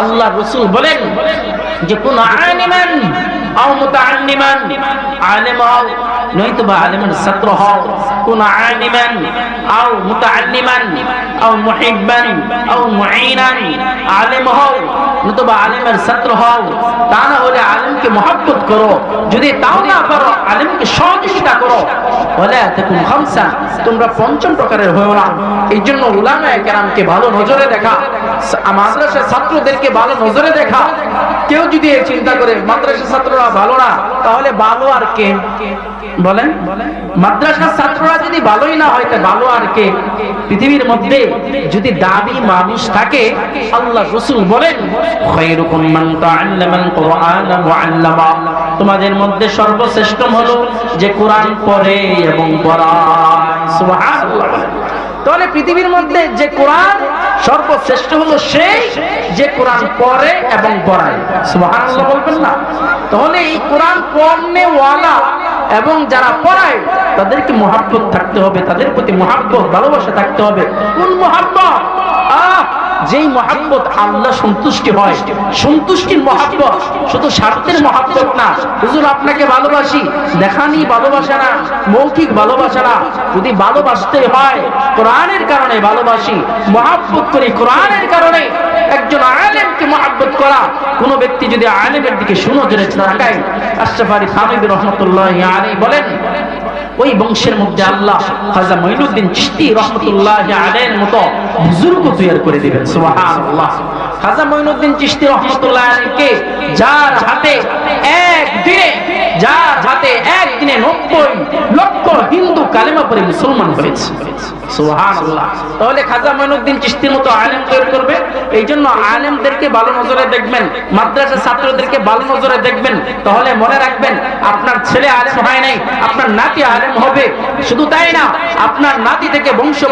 আল্লাহ রসুল বলেন যে, কোন আনিমান আও মুতাআল্লিমান, আলেম হও নয়তো বা আলেমের ছাত্র হও। সহযোগিতা করো ওয়ালা তাকুন খামসা তোমরা পঞ্চম প্রকারের হয়েও না। এই জন্য উলামায়ে ভালো নজরে দেখা। মাদ্রাসার ছাত্রদেরকে ভালো নজরে দেখা। কেউ যদি চিন্তা করে মাদ্রাসা ছাত্ররা ভালো না, তাহলে ভালো আর কে? বলেন? মাদ্রাসার ছাত্ররা যদি ভালোই না হয়, তা ভালো আর কে পৃথিবীর মধ্যে যদি দাবি মানুষ থাকে, আল্লাহ রসুল বলেন তোমাদের মধ্যে সর্বশ্রেষ্ঠ হলো যে কোরআন পড়ে এবং পড়ায়। তাহলে পৃথিবীর মধ্যে যে কোরআন সর্বশ্রেষ্ঠ হলো সেই যে কোরআন পড়ে এবং পড়ায়। সুবহানাল্লাহ বলবেন না। তাহলে এই কোরআন পড়নে ওয়ালা এবং যারা পড়ায়, তাদেরকে মহাব্বত থাকতে হবে, তাদের প্রতি মহাব্বত, ভালোবাসা থাকতে হবে। কোন মহাব্বত? যেই মহাব্বত আল্লাহ সন্তুষ্টি হয়, সন্তুষ্টির মহাব্বত শুধু স্বার্থের মহাব্বত না। হুজুর, আপনাকে ভালোবাসি, দেখানি ভালোবাসা না, মৌখিক ভালোবাসা না। যদি ভালোবাসতে হয়, কোরআনের কারণে ভালোবাসি, মহাব্বত করি কোরআনের কারণে। একজন মহাব্বত করা, কোন ব্যক্তি যদি আলেমের দিকে সুনজরে তাকায়, আশরাফ আলী রহমতুল্লাহ আলী বলেন, ওই বংশের মধ্যে আল্লাহ খাজা মঈনুদ্দিন চিশতি রহমতুল্লাহ আলাইহির মতো বুজুর্গ তৈরি করে দিবেন, সুবহানাল্লাহ। খাজা মঈনুদ্দিন চিশতি রহমতুল্লাহ আলাইহিকে যার হাতে এক দিনে, যার হাতে নব্বই দিনে 90 লক্ষ হিন্দু কালেমা পরে মুসলমান হয়েছে। এই জন্য দেখবেন নজরে দেখবেন। তাহলে মনে রাখবেন, আপনার ছেলে হয় নাই, আপনার নাতি আলেম হবে। শুধু তাই না, আপনার নাতি থেকে বংশ